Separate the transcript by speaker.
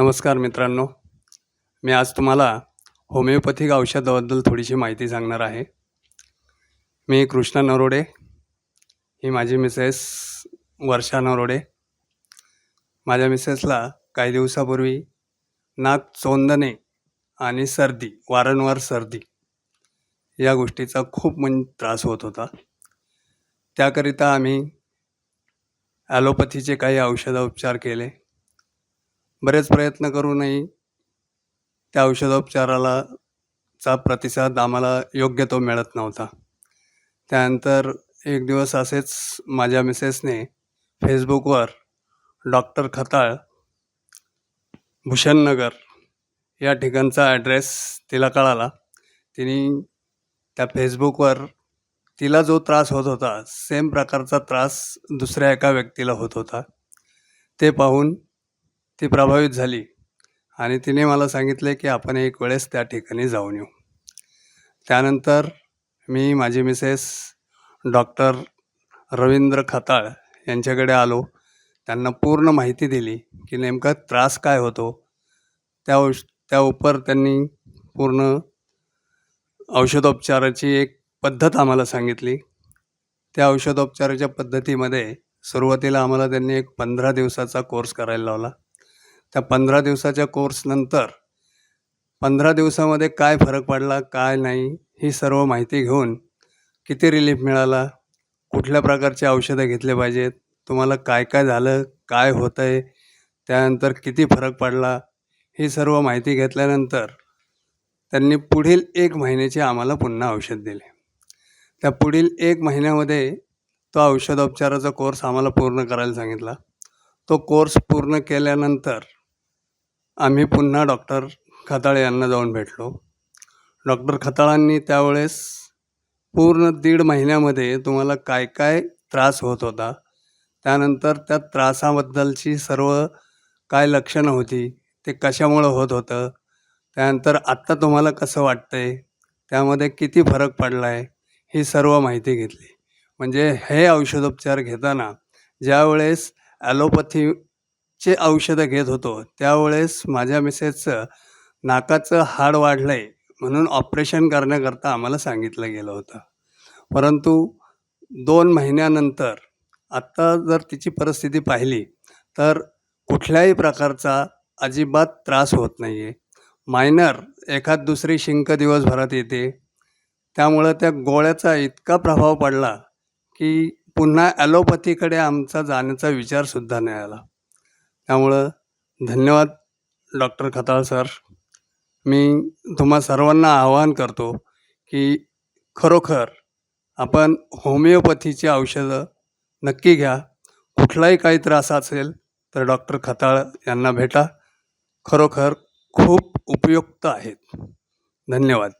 Speaker 1: नमस्कार मित्रांनो. मी आज तुम्हाला होमिओपॅथिक औषधाबद्दल थोडीशी माहिती सांगणार आहे. मी कृष्णा नरोडे. ही माझी मिसेस वर्षा नरोडे. माझ्या मिसेसला काही दिवसापूर्वी नाक चोंदणे आणि सर्दी वारंवार सर्दी या गोष्टीचा खूप मन त्रास होत होता. त्याकरिता आम्ही ॲलोपॅथीचे काही औषधोपचार केले. बरेच प्रयत्न करूनही त्या औषधोपचाराला चा प्रतिसाद आम्हाला योग्य तो मिळत नव्हता. त्यानंतर एक दिवस असेच माझ्या मिसेसने फेसबुकवर डॉक्टर खताळ भूषणनगर या ठिकाणचा ॲड्रेस तिला कळाला. तिने त्या फेसबुकवर तिला जो त्रास होत होता सेम प्रकारचा त्रास दुसऱ्या एका व्यक्तीला होत होता. ते पाहून ती प्रभावित झाली. आणि तिने मला सांगितले की आपण एक वेळेस त्या ठिकाणी जाऊन येऊ. त्यानंतर मी माझी मिसेस डॉक्टर रवींद्र खताळ यांच्याकडे आलो. त्यांना पूर्ण माहिती दिली की नेमका त्रास काय होतो. त्या औष त्या उपर त्यांनी पूर्ण औषधोपचाराची एक पद्धत आम्हाला सांगितली. त्या औषधोपचाराच्या पद्धतीमध्ये सुरुवातीला आम्हाला त्यांनी एक पंधरा दिवसाचा कोर्स करायला लावला. त्या पंधरा दिवसाच्या कोर्सनंतर पंधरा दिवसामध्ये काय फरक पडला काय नाही ही सर्व माहिती घेऊन किती रिलीफ मिळाला कुठल्या प्रकारचे औषधं घेतले पाहिजेत तुम्हाला काय काय झालं काय होतं आहे त्यानंतर किती फरक पडला ही सर्व माहिती घेतल्यानंतर त्यांनी पुढील एक महिन्याचे आम्हाला पुन्हा औषध दिले. त्या पुढील एक महिन्यामध्ये तो औषधोपचाराचा कोर्स आम्हाला पूर्ण करायला सांगितला. तो कोर्स पूर्ण केल्यानंतर आम्ही पुन्हा डॉक्टर खताळे यांना जाऊन भेटलो. डॉक्टर खताळांनी त्यावेळेस पूर्ण दीड महिन्यामध्ये तुम्हाला काय काय त्रास होत होता? त्यानंतर त्या त्रासाबद्दलची सर्व काय लक्षणं होती ते कशामुळं होत होतं? त्यानंतर आत्ता तुम्हाला कसं वाटतं आहे त्यामध्ये किती फरक पडला आहे ही सर्व माहिती घेतली. म्हणजे हे औषधोपचार घेताना ज्यावेळेस चे औषधं घेत होतो त्यावेळेस माझ्या मिसेसचं नाकाचं हाड वाढलं आहे म्हणून ऑपरेशन करण्याकरता आम्हाला सांगितलं गेलं होतं. परंतु दोन महिन्यानंतर आत्ता जर तिची परिस्थिती पाहिली तर कुठल्याही प्रकारचा अजिबात त्रास होत नाही आहे मायनर एखाद दुसरी शिंक दिवसभरात येते. त्यामुळं त्या गोळ्याचा इतका प्रभाव पडला की पुन्हा ॲलोपॅथीकडे आमचा जाण्याचा विचारसुद्धा नाही आला. त्यामुळं धन्यवाद डॉक्टर खताळ सर. मी तुम्हा सर्वांना आवाहन करतो की खरोखर आपण होमिओपॅथीची औषधं नक्की घ्या. कुठलाही काही त्रास असेल तर डॉक्टर खताळ यांना भेटा. खरोखर खूप उपयुक्त आहेत. धन्यवाद.